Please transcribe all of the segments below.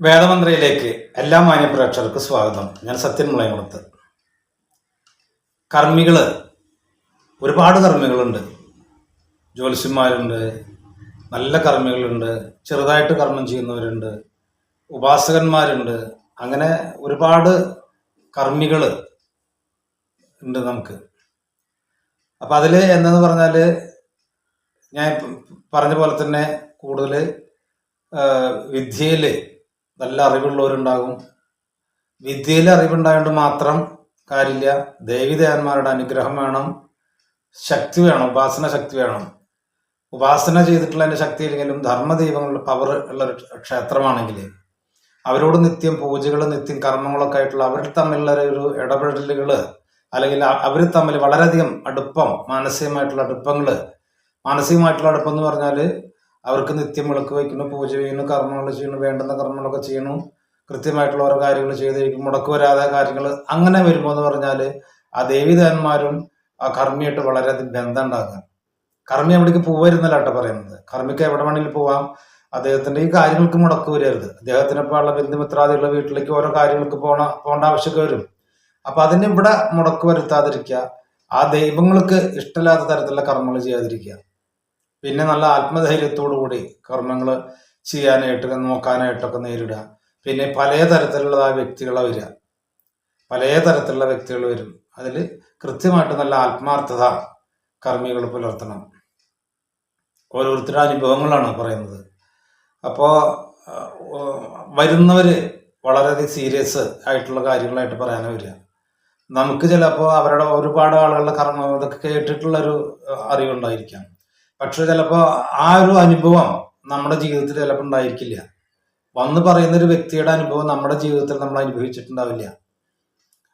വേദമന്ത്രയിലേക്ക് എല്ലാ മാന്യപ്രേക്ഷകർക്ക് സ്വാഗതം. ഞാൻ സത്യൻ മുളയമുളത്ത് കർമ്മികൾ ഒരുപാട് കർമ്മികളുണ്ട്. ജ്യോത്സ്യന്മാരുണ്ട് നല്ല കർമ്മികളുണ്ട് ചെറുതായിട്ട് കർമ്മം ചെയ്യുന്നവരുണ്ട് ഉപാസകന്മാരുണ്ട്. അങ്ങനെ ഒരുപാട് കർമ്മികൾ ഉണ്ട് നമുക്ക്. അപ്പം അതിൽ എന്തെന്ന് പറഞ്ഞാൽ ഞാൻ പറഞ്ഞ പോലെ തന്നെ കൂടുതൽ വിദ്യയിൽ നല്ല അറിവുള്ളവരുണ്ടാകും. വിദ്യയിൽ അറിവുണ്ടായതുകൊണ്ട് മാത്രം കാര്യമില്ല. ദേവിദേവന്മാരുടെ അനുഗ്രഹം വേണം. ശക്തി വേണം. ഉപാസന ശക്തി വേണം. ഉപാസന ചെയ്തിട്ടുള്ള അതിന്റെ ശക്തി ഇല്ലെങ്കിലും ധർമ്മദൈവങ്ങളുടെ പവർ ഉള്ള ക്ഷേത്രമാണെങ്കിൽ അവരോട് നിത്യം പൂജകൾ നിത്യം കർമ്മങ്ങളൊക്കെ ആയിട്ടുള്ള അവർ തമ്മിലുള്ള ഒരു ഇടപെടലുകൾ അല്ലെങ്കിൽ അവർ തമ്മിൽ വളരെയധികം അടുപ്പം മാനസികമായിട്ടുള്ള അടുപ്പങ്ങൾ. മാനസികമായിട്ടുള്ള അടുപ്പം എന്ന് പറഞ്ഞാൽ അവർക്ക് നിത്യം വിളക്ക് വയ്ക്കുന്നു പൂജ ചെയ്യുന്നു കർമ്മങ്ങൾ ചെയ്യുന്നു വേണ്ടുന്ന കർമ്മങ്ങളൊക്കെ ചെയ്യുന്നു. കൃത്യമായിട്ടുള്ള ഓരോ കാര്യങ്ങൾ ചെയ്തിരിക്കും. മുടക്ക് വരാതെ കാര്യങ്ങൾ അങ്ങനെ വരുമ്പോൾ എന്ന് പറഞ്ഞാൽ ആ ദേവിദേവന്മാരും ആ കർമ്മിയായിട്ട് വളരെയധികം ബന്ധം ഉണ്ടാക്കുക കർമ്മി എവിടേക്ക് പോവരുന്നല്ല കേട്ടോ പറയുന്നത്. കർമ്മിക്ക് എവിടെ വേണമെങ്കിലും പോവാം. അദ്ദേഹത്തിന്റെ ഈ കാര്യങ്ങൾക്ക് മുടക്ക് വരരുത്. അദ്ദേഹത്തിന് ഇപ്പോൾ ഉള്ള ബന്ധുമിത്രാദികളുടെ വീട്ടിലേക്ക് ഓരോ കാര്യങ്ങൾക്ക് പോണ പോകേണ്ട ആവശ്യമൊക്കെ വരും. അപ്പൊ അതിന് ഇവിടെ മുടക്ക് വരുത്താതിരിക്കുക. ആ ദൈവങ്ങൾക്ക് ഇഷ്ടമില്ലാത്ത തരത്തിലുള്ള കർമ്മങ്ങൾ ചെയ്യാതിരിക്കുക. പിന്നെ നല്ല ആത്മധൈര്യത്തോടു കൂടി കർമ്മങ്ങൾ ചെയ്യാനായിട്ട് നോക്കാനായിട്ടൊക്കെ നേരിടുക. പിന്നെ പല തരത്തിലുള്ളതായ വ്യക്തികളെ വരിക. പല തരത്തിലുള്ള വ്യക്തികൾ വരും. അതിൽ കൃത്യമായിട്ട് നല്ല ആത്മാർത്ഥത കർമ്മികൾ പുലർത്തണം. ഓരോരുത്തരുടെ അനുഭവങ്ങളാണ് പറയുന്നത്. അപ്പോൾ വരുന്നവർ വളരെയധികം സീരിയസ് ആയിട്ടുള്ള കാര്യങ്ങളായിട്ട് പറയാനേ വരിക. നമുക്ക് ചിലപ്പോൾ അവരുടെ ഒരുപാട് ആളുകളുടെ കർമ്മം ഇതൊക്കെ കേട്ടിട്ടുള്ളൊരു അറിവുണ്ടായിരിക്കാം. പക്ഷെ ചിലപ്പോൾ ആ ഒരു അനുഭവം നമ്മുടെ ജീവിതത്തിൽ ചിലപ്പോൾ ഉണ്ടായിരിക്കില്ല. വന്ന് പറയുന്ന ഒരു വ്യക്തിയുടെ അനുഭവം നമ്മുടെ ജീവിതത്തിൽ നമ്മൾ അനുഭവിച്ചിട്ടുണ്ടാവില്ല.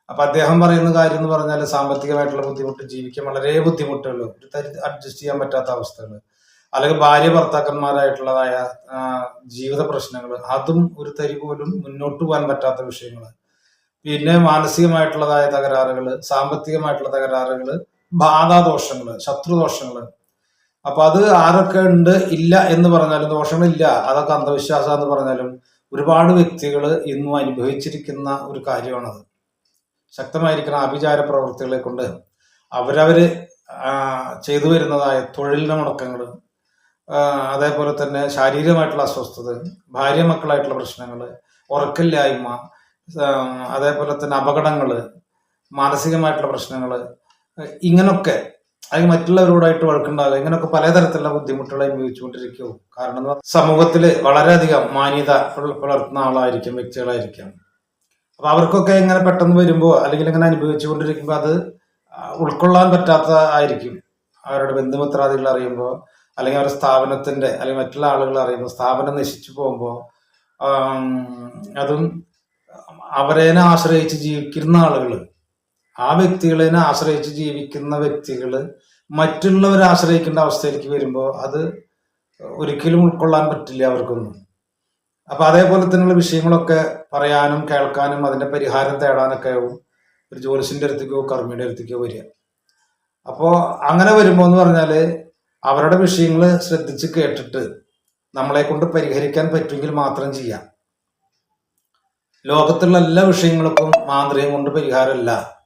അപ്പൊ അദ്ദേഹം പറയുന്ന കാര്യം എന്ന് പറഞ്ഞാൽ സാമ്പത്തികമായിട്ടുള്ള ബുദ്ധിമുട്ട് ജീവിക്കാൻ വളരെ ബുദ്ധിമുട്ടുകൾ ഒരു തരി അഡ്ജസ്റ്റ് ചെയ്യാൻ പറ്റാത്ത അവസ്ഥകൾ അല്ലെങ്കിൽ ഭാര്യ ഭർത്താക്കന്മാരായിട്ടുള്ളതായ ജീവിത പ്രശ്നങ്ങൾ അതും ഒരു തരി പോലും മുന്നോട്ട് പോകാൻ പറ്റാത്ത വിഷയങ്ങൾ പിന്നെ മാനസികമായിട്ടുള്ളതായ തകരാറുകൾ സാമ്പത്തികമായിട്ടുള്ള തകരാറുകൾ ബാധാദോഷങ്ങൾ ശത്രുദോഷങ്ങൾ അപ്പൊ അത് ആരൊക്കെ ഉണ്ട്? ഇല്ല എന്ന് പറഞ്ഞാലും ദോഷങ്ങളില്ല. അതൊക്കെ അന്ധവിശ്വാസം എന്ന് പറഞ്ഞാലും ഒരുപാട് വ്യക്തികൾ ഇന്നും അനുഭവിച്ചിരിക്കുന്ന ഒരു കാര്യമാണത്. ശക്തമായിരിക്കുന്ന ആഭിചാര പ്രവൃത്തികളെ കൊണ്ട് അവരവര് ചെയ്തു വരുന്നതായ തൊഴിലിന് മുടക്കങ്ങൾ അതേപോലെ തന്നെ ശാരീരികമായിട്ടുള്ള അസ്വസ്ഥത ഭാര്യ മക്കളായിട്ടുള്ള പ്രശ്നങ്ങൾ ഉറക്കില്ലായ്മ അതേപോലെ തന്നെ അപകടങ്ങൾ മാനസികമായിട്ടുള്ള പ്രശ്നങ്ങൾ ഇങ്ങനൊക്കെ അല്ലെങ്കിൽ മറ്റുള്ളവരോടായിട്ട് വഴക്കുണ്ടാകുക ഇങ്ങനെയൊക്കെ പലതരത്തിലുള്ള ബുദ്ധിമുട്ടുകൾ അനുഭവിച്ചുകൊണ്ടിരിക്കും. കാരണം സമൂഹത്തിൽ വളരെയധികം മാന്യത പുല- പുലർത്തുന്ന ആളായിരിക്കും വ്യക്തികളായിരിക്കാം. അപ്പൊ അവർക്കൊക്കെ ഇങ്ങനെ പെട്ടെന്ന് വരുമ്പോൾ അല്ലെങ്കിൽ ഇങ്ങനെ അനുഭവിച്ചുകൊണ്ടിരിക്കുമ്പോൾ അത് ഉൾക്കൊള്ളാൻ പറ്റാത്ത ആയിരിക്കും. അവരുടെ ബന്ധുമിത്രാദികൾ അറിയുമ്പോൾ അല്ലെങ്കിൽ അവരുടെ സ്ഥാപനത്തിന്റെ അല്ലെങ്കിൽ മറ്റുള്ള ആളുകൾ അറിയുമ്പോൾ സ്ഥാപനം നശിച്ചു പോകുമ്പോൾ അതും അവരേനെ ആശ്രയിച്ച് ജീവിക്കുന്ന ആളുകൾ ആ വ്യക്തികളെ ആശ്രയിച്ച് ജീവിക്കുന്ന വ്യക്തികൾ മറ്റുള്ളവരെ ആശ്രയിക്കേണ്ട അവസ്ഥയിലേക്ക് വരുമ്പോൾ അത് ഒരിക്കലും ഉൾക്കൊള്ളാൻ പറ്റില്ല അവർക്കൊന്നും. അപ്പൊ അതേപോലെ തന്നെയുള്ള വിഷയങ്ങളൊക്കെ പറയാനും കേൾക്കാനും അതിന്റെ പരിഹാരം തേടാനൊക്കെ ആവും ഒരു ജ്യോതിഷിന്റെ അടുത്തേക്കോ കർമ്മിയുടെ അടുത്തേക്കോ വരിക. അപ്പോൾ അങ്ങനെ വരുമ്പോൾ എന്ന് പറഞ്ഞാൽ അവരുടെ വിഷയങ്ങൾ ശ്രദ്ധിച്ച് കേട്ടിട്ട് നമ്മളെ കൊണ്ട് പരിഹരിക്കാൻ പറ്റുമെങ്കിൽ മാത്രം ചെയ്യാം. ലോകത്തുള്ള എല്ലാ വിഷയങ്ങൾക്കും മാന്ത്രികം കൊണ്ട് പരിഹാരമല്ല.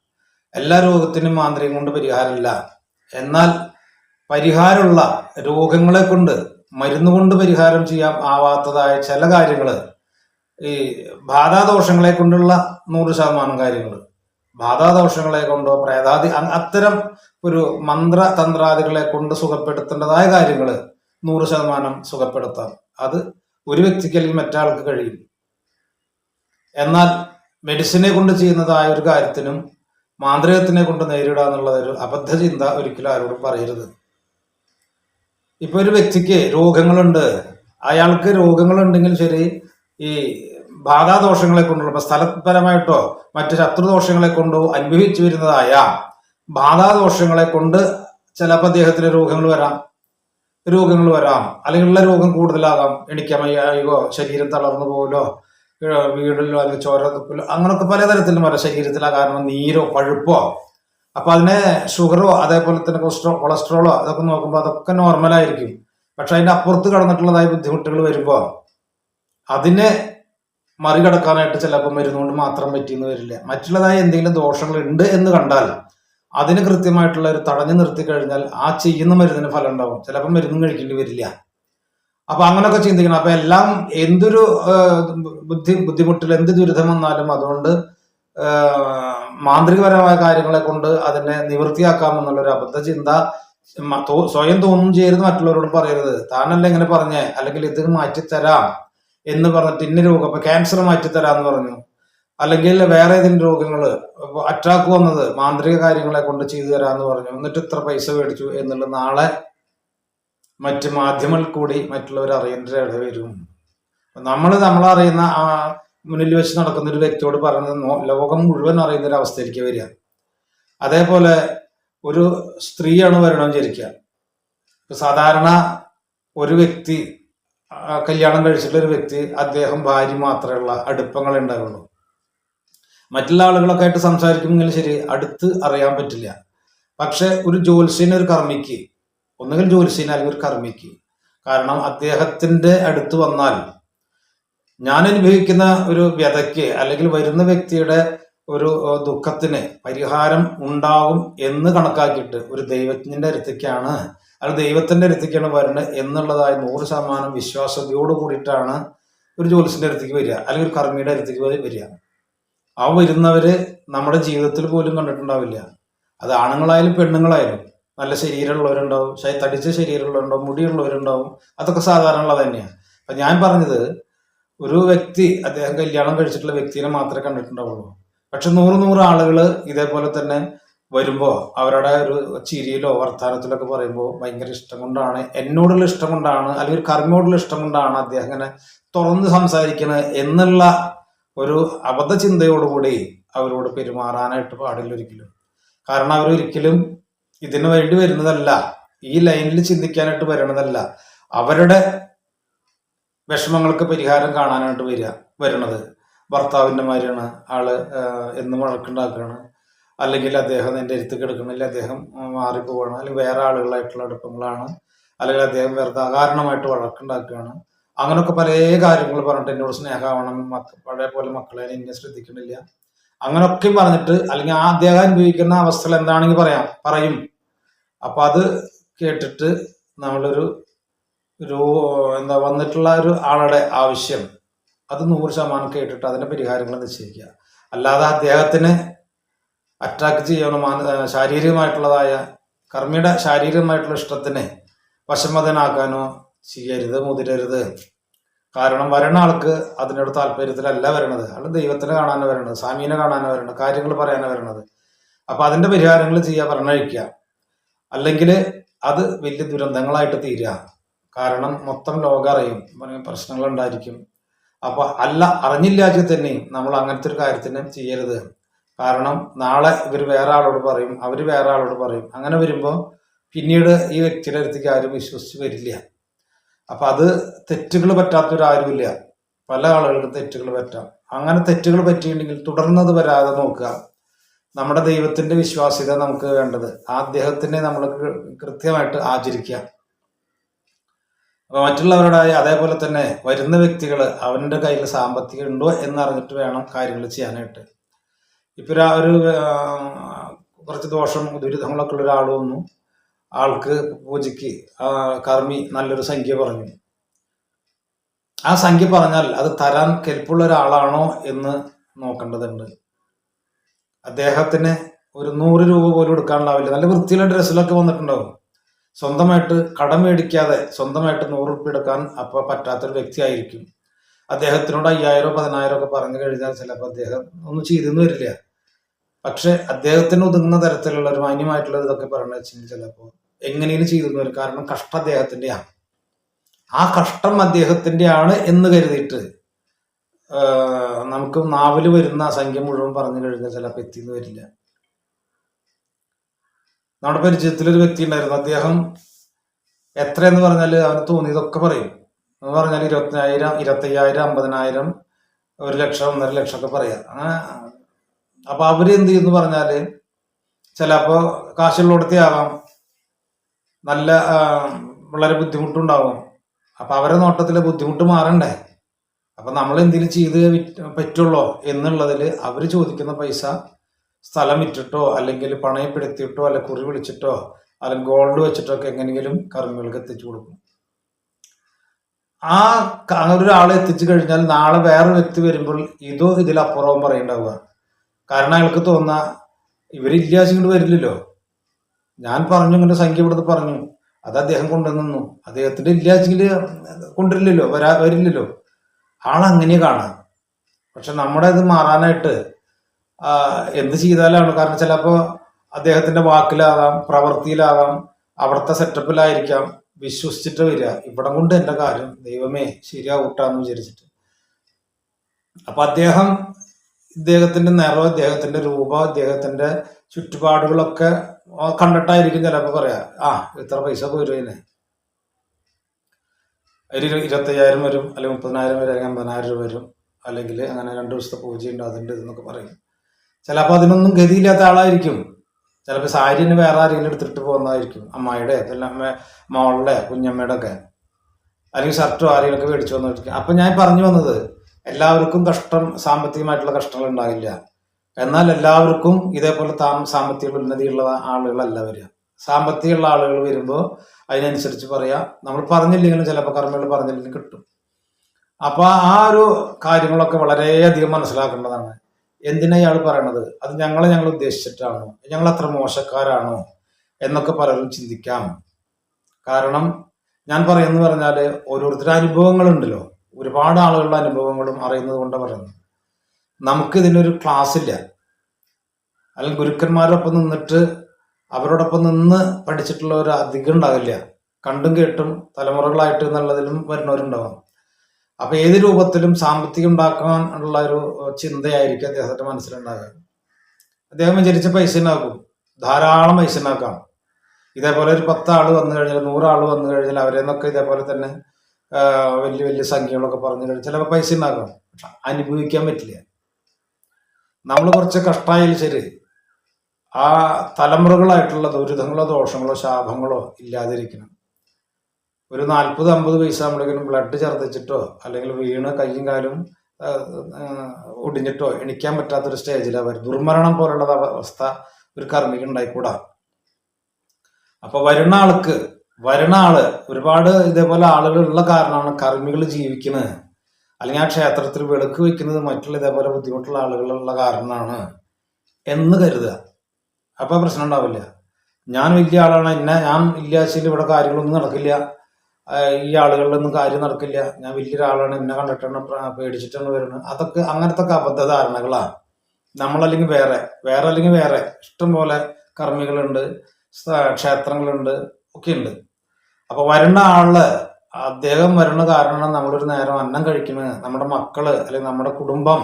എല്ലാ രോഗത്തിനും മാന്ത്രികം കൊണ്ട് പരിഹാരമില്ല. എന്നാൽ പരിഹാരമുള്ള രോഗങ്ങളെ കൊണ്ട് മരുന്ന് കൊണ്ട് പരിഹാരം ചെയ്യാൻ ആവാത്തതായ ചില കാര്യങ്ങൾ ഈ ബാധാദോഷങ്ങളെ കൊണ്ടുള്ള നൂറ് ശതമാനം കാര്യങ്ങൾ ബാധാദോഷങ്ങളെ കൊണ്ടോ പ്രേതാദി അത്തരം ഒരു മന്ത്രതന്ത്രാദികളെ കൊണ്ട് സുഖപ്പെടുത്തേണ്ടതായ കാര്യങ്ങൾ നൂറ് ശതമാനം സുഖപ്പെടുത്താം. അത് ഒരു വ്യക്തിക്ക് അല്ലെങ്കിൽ മറ്റാൾക്ക് കഴിയും. എന്നാൽ മെഡിസിനെ കൊണ്ട് ചെയ്യുന്നതായ ഒരു കാര്യത്തിനും മാന്ത്രികത്തിനെ കൊണ്ട് നേരിടുക എന്നുള്ളത് ഒരു അബദ്ധ ചിന്ത ഒരിക്കലും ആരോടും പറയരുത്. ഇപ്പൊ ഒരു വ്യക്തിക്ക് രോഗങ്ങളുണ്ട്. അയാൾക്ക് രോഗങ്ങളുണ്ടെങ്കിൽ ശരി ഈ ബാധാദോഷങ്ങളെ കൊണ്ടുള്ള സ്ഥലപരമായിട്ടോ മറ്റു ശത്രുദോഷങ്ങളെ കൊണ്ടോ അനുഭവിച്ചു വരുന്നതായ ബാധാദോഷങ്ങളെ കൊണ്ട് ചിലപ്പോൾ അദ്ദേഹത്തിന് രോഗങ്ങൾ വരാം. രോഗങ്ങൾ വരാം. അല്ലെങ്കിൽ ഉള്ള രോഗം കൂടുതലാകാം. എണിക്കാൻ ശരീരം തളർന്നു പോകലോ വീടിലോ അല്ലെങ്കിൽ ചോര അങ്ങനെയൊക്കെ പലതരത്തിലും വരാം. ശരീരത്തിലാ കാരണം നീരോ പഴുപ്പോ. അപ്പൊ അതിനെ ഷുഗറോ അതേപോലെ തന്നെ കൊളസ്ട്രോ കൊളസ്ട്രോളോ അതൊക്കെ നോക്കുമ്പോൾ അതൊക്കെ നോർമലായിരിക്കും പക്ഷെ അതിന്റെ അപ്പുറത്ത് കടന്നിട്ടുള്ളതായ ബുദ്ധിമുട്ടുകൾ വരുമ്പോൾ അതിനെ മറികടക്കാനായിട്ട് ചിലപ്പോൾ മരുന്നുകൊണ്ട് മാത്രം പറ്റിയെന്ന് വരില്ല. മറ്റുള്ളതായ എന്തെങ്കിലും ദോഷങ്ങൾ ഉണ്ട് എന്ന് കണ്ടാൽ അതിന് കൃത്യമായിട്ടുള്ള ഒരു തടഞ്ഞു നിർത്തി കഴിഞ്ഞാൽ ആ ചെയ്യുന്ന മരുന്നിന് ഫലം ഉണ്ടാവും. ചിലപ്പോൾ മരുന്നും കഴിക്കേണ്ടി വരില്ല. അപ്പൊ അങ്ങനൊക്കെ ചിന്തിക്കണം. അപ്പൊ എല്ലാം എന്തൊരു ബുദ്ധി ബുദ്ധിമുട്ടിൽ എന്ത് ദുരിതം വന്നാലും അതുകൊണ്ട് മാന്ത്രികപരമായ കാര്യങ്ങളെ കൊണ്ട് അതിനെ നിവൃത്തിയാക്കാം എന്നുള്ളൊരു അബദ്ധ ചിന്ത സ്വയം തോന്നും ചെയ്യരുത് മറ്റുള്ളവരോട് പറയരുത്. താനല്ല ഇങ്ങനെ പറഞ്ഞേ? അല്ലെങ്കിൽ ഇത് മാറ്റിത്തരാം എന്ന് പറഞ്ഞിട്ട് ഇന്ന രോഗം ഇപ്പൊ ക്യാൻസർ മാറ്റിത്തരാന്ന് പറഞ്ഞു. അല്ലെങ്കിൽ വേറെ ഏതെങ്കിലും രോഗങ്ങൾ അറ്റാക്ക് വന്നത് മാന്ത്രിക കാര്യങ്ങളെ കൊണ്ട് ചെയ്തു തരാന്ന് പറഞ്ഞു. എന്നിട്ട് ഇത്ര പൈസ മേടിച്ചു എന്നുള്ള നാളെ മറ്റ് മാധ്യമങ്ങളിൽ കൂടി മറ്റുള്ളവർ അറിയേണ്ട ഇട വരും. നമ്മൾ നമ്മളറിയുന്ന ആ മുന്നിൽ വെച്ച് നടക്കുന്ന ഒരു വ്യക്തിയോട് പറയുന്നത് ലോകം മുഴുവൻ അറിയുന്ന ഒരു അവസ്ഥയിലേക്ക് വരിക. അതേപോലെ ഒരു സ്ത്രീയാണ് വരണം വിചാരിക്കുക. സാധാരണ ഒരു വ്യക്തി കല്യാണം കഴിച്ചിട്ടുള്ള ഒരു വ്യക്തി അദ്ദേഹം ഭാര്യ മാത്രമുള്ള അടുപ്പങ്ങൾ ഉണ്ടാവുള്ളൂ. മറ്റുള്ള ആളുകളൊക്കെ ആയിട്ട് സംസാരിക്കുമെങ്കിൽ ശരി അടുത്ത് അറിയാൻ പറ്റില്ല. പക്ഷെ ഒരു ജ്യോത്സ്യന് ഒരു കർമ്മിക്ക് ഒന്നുകിൽ ജ്യോത്സ്യന് അല്ലെങ്കിൽ ഒരു കർമ്മിക്ക്. കാരണം അദ്ദേഹത്തിന്റെ അടുത്ത് വന്നാൽ ഞാൻ അനുഭവിക്കുന്ന ഒരു വ്യതയ്ക്ക് അല്ലെങ്കിൽ വരുന്ന വ്യക്തിയുടെ ഒരു ദുഃഖത്തിന് പരിഹാരം ഉണ്ടാകും എന്ന് കണക്കാക്കിയിട്ട് ഒരു ദൈവജ്ഞന്റെ അടുത്തേക്കാണ് അല്ലെങ്കിൽ ദൈവത്തിന്റെ അടുത്തേക്കാണ് വരുന്നത് എന്നുള്ളതായ നൂറ് ശതമാനം വിശ്വാസതയോട് കൂടിയിട്ടാണ് ഒരു ജ്യോത്സ്യന്റെ അടുത്തേക്ക് വരിക അല്ലെങ്കിൽ ഒരു കർമ്മിയുടെ അടുത്തേക്ക് വരിക. ആ വരുന്നവര് നമ്മുടെ ജീവിതത്തിൽ പോലും കണ്ടിട്ടുണ്ടാവില്ല. അത് ആണുങ്ങളായാലും പെണ്ണുങ്ങളായാലും നല്ല ശരീരമുള്ളവരുണ്ടാവും തടിച്ച ശരീരമുള്ളവരുണ്ടാവും മുടിയുള്ളവരുണ്ടാവും. അതൊക്കെ സാധാരണ തന്നെയാണ് അപ്പൊ ഞാൻ പറഞ്ഞത് ഒരു വ്യക്തി അദ്ദേഹം കല്യാണം കഴിച്ചിട്ടുള്ള വ്യക്തിനെ മാത്രമേ കണ്ടിട്ടുണ്ടാവുള്ളൂ. പക്ഷെ നൂറ് നൂറ് ആളുകൾ ഇതേപോലെ തന്നെ വരുമ്പോൾ അവരുടെ ഒരു ചിരിയിലോ വർത്തമാനത്തിലൊക്കെ പറയുമ്പോൾ ഭയങ്കര ഇഷ്ടം കൊണ്ടാണ് എന്നോടുള്ള ഇഷ്ടം കൊണ്ടാണ് അല്ലെങ്കിൽ കർമ്മയോടുള്ള ഇഷ്ടം കൊണ്ടാണ് അദ്ദേഹം ഇങ്ങനെ തുറന്ന് സംസാരിക്കുന്നത് എന്നുള്ള ഒരു അബദ്ധ ചിന്തയോടുകൂടി അവരോട് പെരുമാറാനായിട്ട് പാടില്ല ഒരിക്കലും. കാരണം അവരൊരിക്കലും ഇതിനു വേണ്ടി വരുന്നതല്ല. ഈ ലൈനിൽ ചിന്തിക്കാനായിട്ട് വരണതല്ല. അവരുടെ വിഷമങ്ങൾക്ക് പരിഹാരം കാണാനായിട്ട് വരിക വരണത്. ഭർത്താവിന്റെ മാതിരിയാണ് ആൾ എന്നും വഴക്കുണ്ടാക്കുകയാണ്. അല്ലെങ്കിൽ അദ്ദേഹം എന്റെ അടുത്ത് കിടക്കണില്ല അദ്ദേഹം മാറിപ്പോവാണ് അല്ലെങ്കിൽ വേറെ ആളുകളായിട്ടുള്ള അടുപ്പങ്ങളാണ് അല്ലെങ്കിൽ അദ്ദേഹം വെറുതെ അകാരണമായിട്ട് വഴക്കുണ്ടാക്കുകയാണ്. അങ്ങനെയൊക്കെ പല കാര്യങ്ങൾ പറഞ്ഞിട്ട് എന്നോട് സ്നേഹമാവണം. പഴയ പോലെ മക്കളെ എന്നെ ശ്രദ്ധിക്കണില്ല. അങ്ങനൊക്കെ പറഞ്ഞിട്ട് അല്ലെങ്കിൽ ആ അദ്ദേഹം അനുഭവിക്കുന്ന അവസ്ഥകൾ എന്താണെങ്കിൽ പറയാം പറയും. അപ്പൊ അത് കേട്ടിട്ട് നമ്മളൊരു ഒരു എന്താ വന്നിട്ടുള്ള ഒരു ആളുടെ ആവശ്യം അത് നൂറ് ശതമാനം കേട്ടിട്ട് അതിന്റെ പരിഹാരങ്ങൾ നിശ്ചയിക്കുക. അല്ലാതെ അദ്ദേഹത്തിന് അറ്റാക്ക് ചെയ്യണം ശാരീരികമായിട്ടുള്ളതായ കർമ്മിയുടെ ശാരീരികമായിട്ടുള്ള ഇഷ്ടത്തിന് വശമതനാക്കാനോ ചെയ്യരുത് മുതിരരുത്. കാരണം വരണ ആൾക്ക് അതിനോട് താല്പര്യത്തിലല്ല വരണത്. ആൾ ദൈവത്തിനെ കാണാനാണ് വരണത് സ്വാമീനെ കാണാനാണ് വരണത് കാര്യങ്ങൾ പറയാനാണ് വരണത്. അപ്പൊ അതിന്റെ പരിഹാരങ്ങൾ ചെയ്യാൻ പറഞ്ഞഴിക്കുക അല്ലെങ്കിൽ അത് വലിയ ദുരന്തങ്ങളായിട്ട് തീരുക. കാരണം മൊത്തം ലോകം അറിയും പ്രശ്നങ്ങൾ ഉണ്ടായിരിക്കും. അപ്പൊ അല്ല അറിഞ്ഞില്ലാതെ തന്നെയും നമ്മൾ അങ്ങനത്തെ ഒരു കാര്യത്തിന് ചെയ്യരുത്. കാരണം നാളെ ഇവർ വേറെ ആളോട് പറയും അവർ വേറെ ആളോട് പറയും. അങ്ങനെ വരുമ്പോൾ പിന്നീട് ഈ വ്യക്തിയുടെ അടുത്തേക്ക് ആരും വിശ്വസിച്ച് വരില്ല. അപ്പൊ അത് തെറ്റുകൾ പറ്റാത്തൊരാരുമില്ല പല ആളുകൾക്കും തെറ്റുകൾ പറ്റാം. അങ്ങനെ തെറ്റുകൾ പറ്റിയിട്ടുണ്ടെങ്കിൽ തുടർന്നത് വരാതെ നോക്കുക. നമ്മുടെ ദൈവത്തിന്റെ വിശ്വാസ്യത നമുക്ക് വേണ്ടത് ആ അദ്ദേഹത്തിനെ നമ്മൾ കൃത്യമായിട്ട് ആചരിക്കുക. അപ്പൊ മറ്റുള്ളവരുടെ അതേപോലെ തന്നെ വരുന്ന വ്യക്തികൾ അവന്റെ കയ്യിൽ സാമ്പത്തികം ഉണ്ടോ എന്നറിഞ്ഞിട്ട് വേണം കാര്യങ്ങൾ ചെയ്യാനായിട്ട്. ഇപ്പൊ ഒരു കുറച്ച് ദോഷം ദുരിതങ്ങളൊക്കെ ഉള്ള ഒരാൾ വന്നു. ആൾക്ക് പൂജയ്ക്ക് കർമ്മി നല്ലൊരു സംഖ്യ പറഞ്ഞു. ആ സംഖ്യ പറഞ്ഞാൽ അത് തരാൻ കെൽപ്പുള്ള ഒരാളാണോ എന്ന് നോക്കേണ്ടതുണ്ട്. അദ്ദേഹത്തിന് ഒരു നൂറ് രൂപ പോലും എടുക്കാനുണ്ടാവില്ല നല്ല വൃത്തിയുള്ള ഡ്രസ്സിലൊക്കെ വന്നിട്ടുണ്ടാവും. സ്വന്തമായിട്ട് കടം മേടിക്കാതെ സ്വന്തമായിട്ട് നൂറ് റുപ്യ എടുക്കാൻ അപ്പോൾ പറ്റാത്തൊരു വ്യക്തിയായിരിക്കും അദ്ദേഹത്തിനോട് അയ്യായിരം പതിനായിരം ഒക്കെ പറഞ്ഞു കഴിഞ്ഞാൽ ചിലപ്പോൾ അദ്ദേഹം ഒന്നും ചെയ്തെന്ന് വരില്ല. പക്ഷെ അദ്ദേഹത്തിന് ഒതുങ്ങുന്ന തരത്തിലുള്ള ഒരു മാന്യമായിട്ടുള്ള ഇതൊക്കെ പറഞ്ഞു വെച്ചെങ്കിൽ ചിലപ്പോൾ എങ്ങനെയും ചെയ്തു വരും കാരണം കഷ്ടം അദ്ദേഹത്തിന്റെയാണ്. ആ കഷ്ടം അദ്ദേഹത്തിന്റെ ആണ് എന്ന് കരുതിയിട്ട് നമുക്ക് നാവിൽ വരുന്ന സംഖ്യ മുഴുവൻ പറഞ്ഞു കഴിഞ്ഞാൽ ചിലപ്പോൾ എത്തിന്ന് വരില്ല. നമ്മുടെ പരിചയത്തിലൊരു വ്യക്തി ഉണ്ടായിരുന്നു. അദ്ദേഹം എത്രയെന്ന് പറഞ്ഞാൽ അവന് തോന്നിയതൊക്കെ പറയും. എന്ന് പറഞ്ഞാൽ ഇരുപത്തിനായിരം ഇരുപത്തയ്യായിരം അമ്പതിനായിരം ഒരു ലക്ഷം ഒന്നര ലക്ഷം ഒക്കെ പറയാം. അങ്ങനെ അപ്പൊ അവർ എന്ത് ചെയ്യുന്നു പറഞ്ഞാൽ ചിലപ്പോ കാശുള്ളിടത്തേ ആവാം. നല്ല വളരെ ബുദ്ധിമുട്ടുണ്ടാവും. അപ്പൊ അവരെ നോട്ടത്തിൽ ബുദ്ധിമുട്ട് മാറണ്ടേ? അപ്പൊ നമ്മൾ എന്തെങ്കിലും ചെയ്ത് പറ്റുള്ളോ എന്നുള്ളതിൽ അവർ ചോദിക്കുന്ന പൈസ സ്ഥലം വിറ്റിട്ടോ അല്ലെങ്കിൽ പണയപ്പെടുത്തിയിട്ടോ അല്ലെ കുറി വിളിച്ചിട്ടോ അല്ലെങ്കിൽ ഗോൾഡ് വെച്ചിട്ടോ ഒക്കെ എങ്ങനെയെങ്കിലും കർമ്മികൾക്ക് എത്തിച്ചു കൊടുക്കും. ആ ഒരാളെ എത്തിച്ചു കഴിഞ്ഞാൽ നാളെ വേറെ വ്യക്തി വരുമ്പോൾ ഇതോ ഇതിലപ്പുറവും പറയണ്ടാവുക. കാരണം അയാൾക്ക് തോന്നാ ഇവരില്ലാസിങ്ങോട്ട് വരില്ലല്ലോ. ഞാൻ പറഞ്ഞു ഇങ്ങനെ സംഖ്യ ഇവിടുന്ന് പറഞ്ഞു. അത് അദ്ദേഹം കൊണ്ടുവന്നു അദ്ദേഹത്തിന്റെ ഇല്ലാച്ചെങ്കിൽ കൊണ്ടുവരില്ലല്ലോ വരാ വരില്ലല്ലോ. ആളങ്ങനെ കാണാം പക്ഷെ നമ്മുടെ ഇത് മാറാനായിട്ട് എന്ത് ചെയ്താലാണ്? കാരണം ചിലപ്പോൾ അദ്ദേഹത്തിന്റെ വാക്കിലാകാം പ്രവൃത്തിയിലാകാം അവിടുത്തെ സെറ്റപ്പിലായിരിക്കാം വിശ്വസിച്ചിട്ട് വരിക. ഇവിടെ കൊണ്ട് എന്റെ കാര്യം ദൈവമേ ശരിയാവൂട്ടാന്ന് വിചാരിച്ചിട്ട്. അപ്പൊ അദ്ദേഹം ഇദ്ദേഹത്തിന്റെ നിറം അദ്ദേഹത്തിന്റെ രൂപം അദ്ദേഹത്തിന്റെ ചുറ്റുപാടുകളൊക്കെ കണ്ടിട്ടായിരിക്കും ചിലപ്പോ പറയാ ആ ഇത്ര പൈസ പോയിരുന്നേ ഒരു ഇരുപത്തയ്യായിരം വരും അല്ലെങ്കിൽ മുപ്പതിനായിരം വരും അല്ലെങ്കിൽ അമ്പതിനായിരം രൂപ വരും അല്ലെങ്കിൽ അങ്ങനെ രണ്ട് ദിവസത്തെ പൂജയുണ്ട് അതുണ്ട് ഇതെന്നൊക്കെ പറയും. ചിലപ്പോൾ അതിനൊന്നും ഗതിയില്ലാത്ത ആളായിരിക്കും. ചിലപ്പോൾ സാരിന് വേറെ ആരെങ്കിലും എടുത്തിട്ട് പോകുന്നതായിരിക്കും അമ്മായിയുടെ അമ്മ- മോളുടെ കുഞ്ഞമ്മയുടെ ഒക്കെ. അല്ലെങ്കിൽ ഷർട്ടും ആരെങ്കിലൊക്കെ മേടിച്ചു വന്നിരിക്കും അപ്പം ഞാൻ പറഞ്ഞു വന്നത് എല്ലാവർക്കും കഷ്ടം സാമ്പത്തികമായിട്ടുള്ള കഷ്ടങ്ങൾ ഉണ്ടാകില്ല എന്നാൽ എല്ലാവർക്കും ഇതേപോലെ താം സാമ്പത്തിക ഉന്നതിയുള്ള ആളുകളല്ല വരിക. സാമ്പത്തികമുള്ള ആളുകൾ വരുമ്പോൾ അതിനനുസരിച്ച് പറയാം. നമ്മൾ പറഞ്ഞില്ലെങ്കിലും ചിലപ്പോൾ കർമ്മികൾ പറഞ്ഞില്ലെങ്കിലും കിട്ടും. അപ്പോൾ ആ ഒരു കാര്യങ്ങളൊക്കെ വളരെയധികം മനസ്സിലാക്കേണ്ടതാണ്. എന്തിനാ ഇയാൾ പറയണത്? അത് ഞങ്ങളെ ഞങ്ങൾ ഉദ്ദേശിച്ചിട്ടാണോ? ഞങ്ങൾ അത്ര മോശക്കാരാണോ? എന്നൊക്കെ പലരും ചിന്തിക്കാം. കാരണം ഞാൻ പറയുന്നു പറഞ്ഞാൽ ഓരോരുത്തരുടെ അനുഭവങ്ങളുണ്ടല്ലോ. ഒരുപാട് ആളുകളുടെ അനുഭവങ്ങളും അറിയുന്നത് കൊണ്ട് പറയുന്നു നമുക്ക് ഇതിനൊരു ക്ലാസ് ഇല്ല അല്ലെങ്കിൽ ഗുരുക്കന്മാരോടൊപ്പം നിന്നിട്ട് അവരോടൊപ്പം നിന്ന് പഠിച്ചിട്ടുള്ള ഒരു അധികം ഉണ്ടാവില്ല. കണ്ടും കേട്ടും തലമുറകളായിട്ട് എന്നുള്ളതിലും വരുന്നവരുണ്ടാവും. അപ്പൊ ഏത് രൂപത്തിലും സാമ്പത്തികം ഉണ്ടാക്കാൻ ഉള്ള ഒരു ചിന്തയായിരിക്കും അദ്ദേഹത്തിന്റെ മനസ്സിലുണ്ടാകുക അദ്ദേഹം വിചാരിച്ച പൈസ ഉണ്ടാക്കും. ധാരാളം പൈസ ഉണ്ടാക്കാം. ഇതേപോലെ ഒരു പത്ത് ആൾ വന്നു കഴിഞ്ഞാൽ നൂറാൾ വന്നു കഴിഞ്ഞാൽ അവരെ നിന്നൊക്കെ ഇതേപോലെ തന്നെ വലിയ വലിയ സംഖ്യകളൊക്കെ പറഞ്ഞു കഴിഞ്ഞാൽ ചിലപ്പോൾ പൈസ ഉണ്ടാക്കാം. അനുഭവിക്കാൻ പറ്റില്ല. നമ്മൾ കുറച്ച് കഷ്ടമായാലും ശരി? ആ തലമുറകളായിട്ടുള്ള ദുരിതങ്ങളോ ദോഷങ്ങളോ ശാപങ്ങളോ ഇല്ലാതിരിക്കണം. ഒരു നാൽപ്പത് അമ്പത് പൈസ നമ്മളെങ്കിലും ബ്ലഡ് ഛർദ്ദിച്ചിട്ടോ അല്ലെങ്കിൽ വീണ് കയ്യും കാലും ഒടിഞ്ഞിട്ടോ എണിക്കാൻ പറ്റാത്തൊരു സ്റ്റേജിലാണ് വരും. ദുർമരണം പോലുള്ള അവസ്ഥ ഒരു കർമ്മിക്ക് ഉണ്ടായിക്കൂടാ. അപ്പൊ വരുന്ന ആൾക്ക് വരുന്ന ആൾ ഒരുപാട് ഇതേപോലെ ആളുകളുള്ള കാരണമാണ് കർമ്മികൾ ജീവിക്കുന്നത് അല്ലെങ്കിൽ ആ ക്ഷേത്രത്തിൽ വിളക്ക് വെക്കുന്നത് മറ്റുള്ള ഇതേപോലെ ബുദ്ധിമുട്ടുള്ള ആളുകളുള്ള കാരണമാണ് എന്ന് കരുതുക. അപ്പൊ പ്രശ്നം ഉണ്ടാവില്ല. ഞാൻ വലിയ ആളാണ് എന്നെ ഞാൻ ഇല്ലാശയിൽ ഇവിടെ കാര്യങ്ങളൊന്നും നടക്കില്ല. ഈ ആളുകളിലൊന്നും കാര്യം നടക്കില്ല. ഞാൻ വലിയൊരാളാണ് എന്നെ കണ്ടിട്ടാണ് പേടിച്ചിട്ടാണ് വരുന്നത്. അതൊക്കെ അങ്ങനത്തെ അബദ്ധ ധാരണകളാണ് നമ്മളല്ലെങ്കിൽ വേറെ വേറെ അല്ലെങ്കിൽ വേറെ. ഇഷ്ടം പോലെ കർമ്മികളുണ്ട് ക്ഷേത്രങ്ങളുണ്ട് ഒക്കെ ഉണ്ട് അപ്പൊ വരുന്ന ആൾ അദ്ദേഹം വരണ കാരണം നമ്മളൊരു നേരം അന്നം കഴിക്കുന്നത് നമ്മുടെ മക്കൾ അല്ലെങ്കിൽ നമ്മുടെ കുടുംബം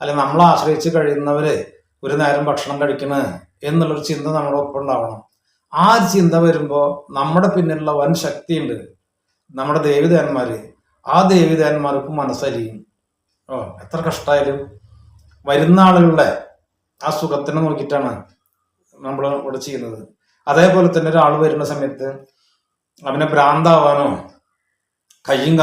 അല്ലെങ്കിൽ നമ്മളെ ആശ്രയിച്ച് കഴിയുന്നവര് ഒരു നേരം ഭക്ഷണം കഴിക്കുന്നത് എന്നുള്ളൊരു ചിന്ത നമ്മുടെ ഒപ്പം ഉണ്ടാവണം. ആ ചിന്ത വരുമ്പോൾ നമ്മുടെ പിന്നിലുള്ള വൻ ശക്തിയുണ്ട്. നമ്മുടെ ദേവിദേവന്മാര്. ആ ദേവിദേവന്മാർക്ക് മനസ്സരിയും. ഓ എത്ര കഷ്ടായാലും വരുന്ന ആളുകളുടെ ആ സുഖത്തിനെ നോക്കിയിട്ടാണ് നമ്മൾ ഇവിടെ ചെയ്യുന്നത്. അതേപോലെ തന്നെ ഒരാൾ വരുന്ന സമയത്ത് അവനെ ഭ്രാന്താവാനോ കയ്യും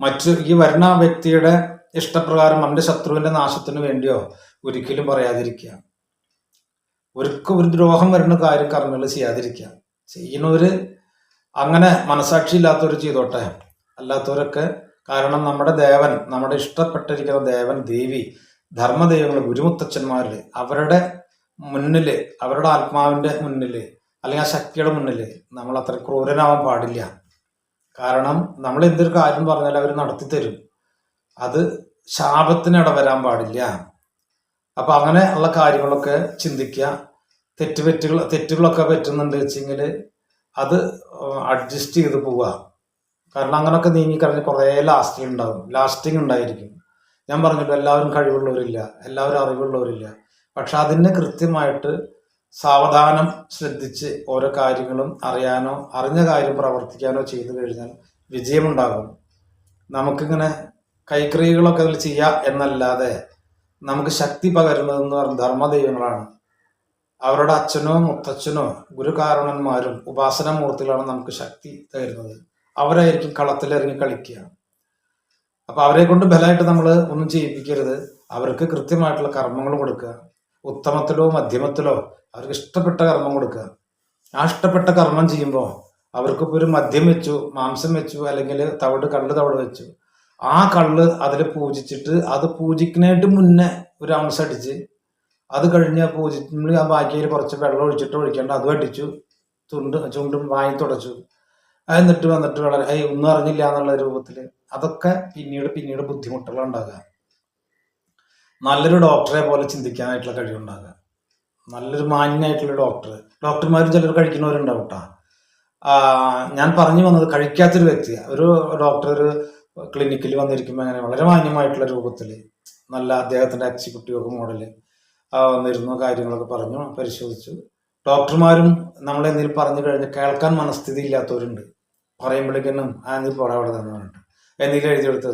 മറ്റു ഈ വരുന്ന വ്യക്തിയുടെ ഇഷ്ടപ്രകാരം നമ്മുടെ ശത്രുവിന്റെ നാശത്തിന് വേണ്ടിയോ ഒരിക്കലും പറയാതിരിക്കുക. ഒരിക്കൽ ഒരു ദ്രോഹം വരുന്ന കാര്യം കർമ്മങ്ങൾ ചെയ്യാതിരിക്കുക. ചെയ്യുന്നവര് അങ്ങനെ മനസാക്ഷി ഇല്ലാത്തവർ ചെയ്തോട്ടെ. അല്ലാത്തവരൊക്കെ കാരണം നമ്മുടെ ദേവൻ നമ്മുടെ ഇഷ്ടപ്പെട്ടിരിക്കുന്ന ദേവൻ ദേവി ധർമ്മദൈവങ്ങൾ ഗുരുമുത്തച്ഛന്മാരിൽ അവരുടെ മുന്നിൽ അവരുടെ ആത്മാവിന്റെ മുന്നിൽ അല്ലെങ്കിൽ ആ ശക്തിയുടെ മുന്നിൽ നമ്മൾ അത്ര ക്രൂരനാവാൻ പാടില്ല. കാരണം നമ്മൾ എന്തൊരു കാര്യം പറഞ്ഞാൽ അവർ നടത്തി തരും. അത് ശാപത്തിന് വരാൻ പാടില്ല. അപ്പൊ അങ്ങനെ ഉള്ള കാര്യങ്ങളൊക്കെ ചിന്തിക്കുക. തെറ്റുപറ്റുകൾ തെറ്റുകളൊക്കെ പറ്റുന്നുണ്ട് വെച്ചെങ്കിൽ അത് അഡ്ജസ്റ്റ് ചെയ്ത് പോവുക. കാരണം അങ്ങനൊക്കെ നീങ്ങിക്കഴിഞ്ഞാൽ കുറേ ലാസ്റ്റിംഗ് ഉണ്ടാവും. ലാസ്റ്റിംഗ് ഉണ്ടായിരിക്കും. ഞാൻ പറഞ്ഞല്ലോ എല്ലാവരും കഴിവുള്ളവരില്ല എല്ലാവരും അറിവുള്ളവരില്ല. പക്ഷെ അതിന് കൃത്യമായിട്ട് സാവധാനം ശ്രദ്ധിച്ച് ഓരോ കാര്യങ്ങളും അറിയാനോ അറിഞ്ഞ കാര്യം പ്രവർത്തിക്കാനോ ചെയ്തു കഴിഞ്ഞാൽ വിജയമുണ്ടാകും. നമുക്കിങ്ങനെ കൈക്രിയകളൊക്കെ അതിൽ ചെയ്യാം എന്നല്ലാതെ നമുക്ക് ശക്തി പകരുന്നതെന്ന് പറഞ്ഞ ധർമ്മദൈവങ്ങളാണ്. അവരുടെ അച്ഛനോ മുത്തച്ഛനോ ഗുരുകാരണന്മാരും ഉപാസനാമൂർത്തികളാണ് നമുക്ക് ശക്തി തരുന്നത്. അവരായിരിക്കും കളത്തിലിറങ്ങി കളിക്കുക. അപ്പൊ അവരെ കൊണ്ട് ബലമായിട്ട് നമ്മൾ ഒന്നും ചെയ്യിപ്പിക്കരുത്. അവർക്ക് കൃത്യമായിട്ടുള്ള കർമ്മങ്ങൾ കൊടുക്കുക. ഉത്തമത്തിലോ മധ്യമത്തിലോ അവർക്ക് ഇഷ്ടപ്പെട്ട കർമ്മം കൊടുക്കുക. ആ ഇഷ്ടപ്പെട്ട കർമ്മം ചെയ്യുമ്പോൾ അവർക്കിപ്പോൾ ഒരു മദ്യം വെച്ചു മാംസം വെച്ചു അല്ലെങ്കിൽ തവിട് കള്ള് തവിട് വെച്ചു. ആ കള്ള് അതിൽ പൂജിച്ചിട്ട് അത് പൂജിക്കുന്നതിന് മുന്നേ ഒരു അംശം അടിച്ച് അത് കഴിഞ്ഞ് പൂജി ആ ബാക്കിയിൽ കുറച്ച് വെള്ളം ഒഴിച്ചിട്ട് ഒഴിക്കേണ്ട അതും അടിച്ചു തുണ്ട് ചുണ്ടും വായി തുടച്ചു. അതെന്നിട്ട് വന്നിട്ട് വളരെ ഒന്നും അറിഞ്ഞില്ല എന്നുള്ള രൂപത്തിൽ അതൊക്കെ പിന്നീട് പിന്നീട് ബുദ്ധിമുട്ടുകൾ ഉണ്ടാകുക നല്ലൊരു ഡോക്ടറെ പോലെ ചിന്തിക്കാനായിട്ടുള്ള കഴിവുണ്ടാകുക. നല്ലൊരു മാന്യനായിട്ടുള്ള ഡോക്ടർ. ഡോക്ടർമാരും ചിലർ കഴിക്കുന്നവരുണ്ടാവും കേട്ടോ ഞാൻ പറഞ്ഞു വന്നത് കഴിക്കാത്തൊരു വ്യക്തിയാണ് ഒരു ഡോക്ടർ ഒരു ക്ലിനിക്കിൽ വന്നിരിക്കുമ്പോൾ അങ്ങനെ വളരെ മാന്യമായിട്ടുള്ള രൂപത്തിൽ നല്ല അദ്ദേഹത്തിന്റെ എക്സിക്യൂട്ടീവ് ഒക്കെ മോഡൽ വന്നിരുന്നു കാര്യങ്ങളൊക്കെ പറഞ്ഞു പരിശോധിച്ചു. ഡോക്ടർമാരും നമ്മളെന്തെങ്കിലും പറഞ്ഞു കഴിഞ്ഞാൽ കേൾക്കാൻ മനസ്ഥിതി ഇല്ലാത്തവരുണ്ട് പറയുമ്പോഴേക്കും ആ നീ പോടാ അവിടെ തന്നെ പറഞ്ഞിട്ട്. എന്തെങ്കിലും എഴുതി എടുത്ത്